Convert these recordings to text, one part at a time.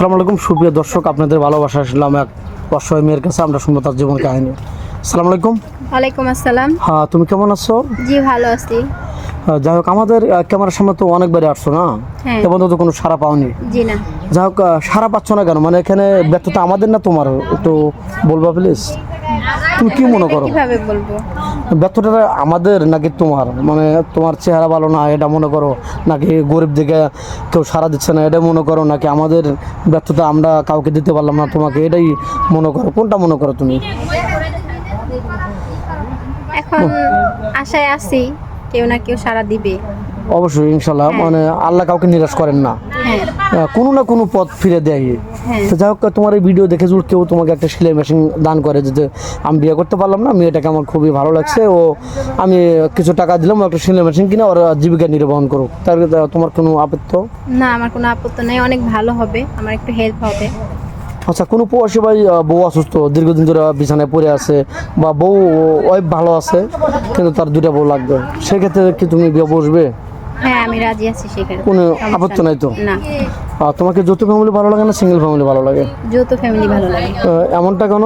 আসসালামু আলাইকুম। সুপ্রিয় দর্শক আপনাদের ভালোবাসা আসলাম এক অসহায় মেয়ের কাছে। আমরা শুনব তার জীবন কাহিনী। আসসালামু আলাইকুম। ওয়ালাইকুম আসসালাম। হ্যাঁ তুমি কেমন আছো? জি ভালো আছি। যাই হোক আমাদের ক্যামেরার সামনে তো অনেকবারই আসছো না? হ্যাঁ। এবং তো কোনো সারা পাওনি। জি না। যাই হোক সারা পাচ্ছ না কেন? মানে এখানে ব্যর্থতা আমাদের না তোমার? একটু বলবা প্লিজ? তুমি কি মনে করো? কীভাবে বলব? ব্যর্থতা আমাদের নাকি তোমার? মানে তোমার চেহারা ভালো না এটা মনে করো? নাকি গরিব দিকে কেউ সারা দিচ্ছে না এটা মনে করো? নাকি আমাদের ব্যর্থতা আমরা কাউকে দিতে পারলাম না তোমাকে এটাই মনে করো? কোনটা মনে করো তুমি? এখন আশায় আছি কেউ না কেউ সারা দিবে। অবশ্যই ইনশাল্লাহ মানে আল্লাহ কাউকে নিরাশ করেন না। হ্যাঁ। কোনো না কোনো পথ ফিরে দেয়। হ্যাঁ। তো যাই হোক তোমার এই ভিডিও দেখে যদি কেউ তোমাকে একটা সেলাই মেশিন দান করে যে আমি বিয়ে করতে পারলাম না মেয়েটাকে আমার খুবই ভালো লাগছে ও আমি কিছু টাকা দিলাম একটা সেলাই মেশিন কিনে ওর জীবিকা নির্বাহন করুক। তার তোমার কোনো আপত্তি? না আমার কোনো আপত্তি নেই অনেক ভালো হবে আমার একটু হেল্প হবে। আচ্ছা কোনো প্রবাসী ভাই বউ অসুস্থ দীর্ঘদিন ধরে বিছানায় পড়ে আছে বা বউ ওয়াইফ ভালো আছে কিন্তু তার দুটা বউ লাগবে সেক্ষেত্রে কি তুমি বিয়ে বসবে? হ্যাঁ আমি রাজি আছি সেখানে। কোনো আপত্তি নাই। তো? না। আর তোমাকে যৌথ ফ্যামিলি ভালো লাগে না সিঙ্গেল ফ্যামিলি ভালো লাগে? যৌথ ফ্যামিলি ভালো লাগে। এমনটা কেন?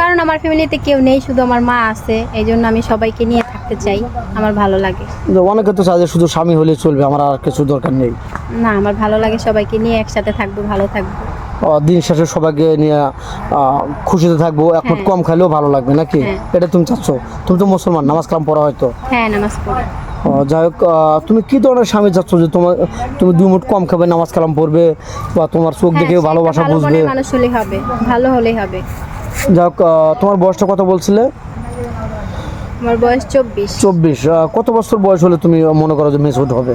কারণ আমার ফ্যামিলিতে কেউ নেই শুধু আমার মা আছে। এই জন্য আমি সবাইকে নিয়ে থাকতে চাই। আমার ভালো লাগে। অনেকে তো যে শুধু স্বামী হলে চলবে আমার আর কিছু দরকার নেই। না আমার ভালো লাগে সবাইকে নিয়ে একসাথে থাকব ভালো থাকব। দিন শেষে সবাইকে নিয়ে খুশিতে থাকব এক কম খাইলেও ভালো লাগবে নাকি? হ্যাঁ। এটা তুমি চাচ্ছ? তুমি তো মুসলমান নামাজ কালাম পড়া হয়তো হ্যাঁ নামাজ পড়ি। যাই হোক তুমি কি ধরনের স্বামী চাচ্ছ যে তোমার তুমি দুই মুঠ কম খাবে নামাজ কালাম পড়বে বা তোমার চোখ হ্যাঁ, দেখে ভালোবাসা বুঝবে? মানুষ হলেই হবে ভালো হলেই হবে। যাই হোক তোমার বয়সটা কত বলছিলে? আমার বয়স চব্বিশ। চব্বিশ কত বছর বয়স হলে তুমি মনে করো যে মেসুদ হবে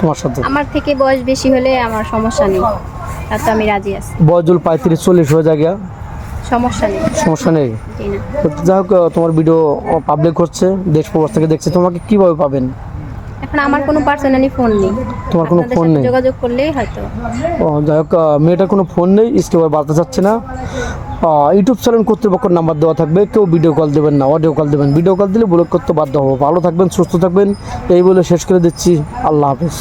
তোমার সাথে? আমার থেকে বয়স বেশি হলে আমার সমস্যা নেই তার তো আমি রাজি আছি। বয়স জল পঁয়ত্রিশ চল্লিশ হয়ে যায় সমস্যা নেই। সমস্যা নেই? যাই হোক তোমার ভিডিও পাবলিক হচ্ছে দেশ প্রবাস থেকে দেখছে তোমাকে কীভাবে পাবেন? এখন আমার কোনো পার্সোনালি ফোন নেই। তোমার কোনো ফোন নেই? যোগাযোগ করলেই হয়তো। ও যাই হোক মেয়েটার কোনো ফোন নেই স্কেবার বাড়তে চাচ্ছে না। ইউটিউব চ্যানেল কর্তৃপক্ষের নাম্বার দেওয়া থাকবে কেউ ভিডিও কল দেবেন না অডিও কল দেবেন ভিডিও কল দিলে ব্লক করতে বাধ্য হব। ভালো থাকবেন সুস্থ থাকবেন এই বলে শেষ করে দিচ্ছি। আল্লাহ হাফিজ।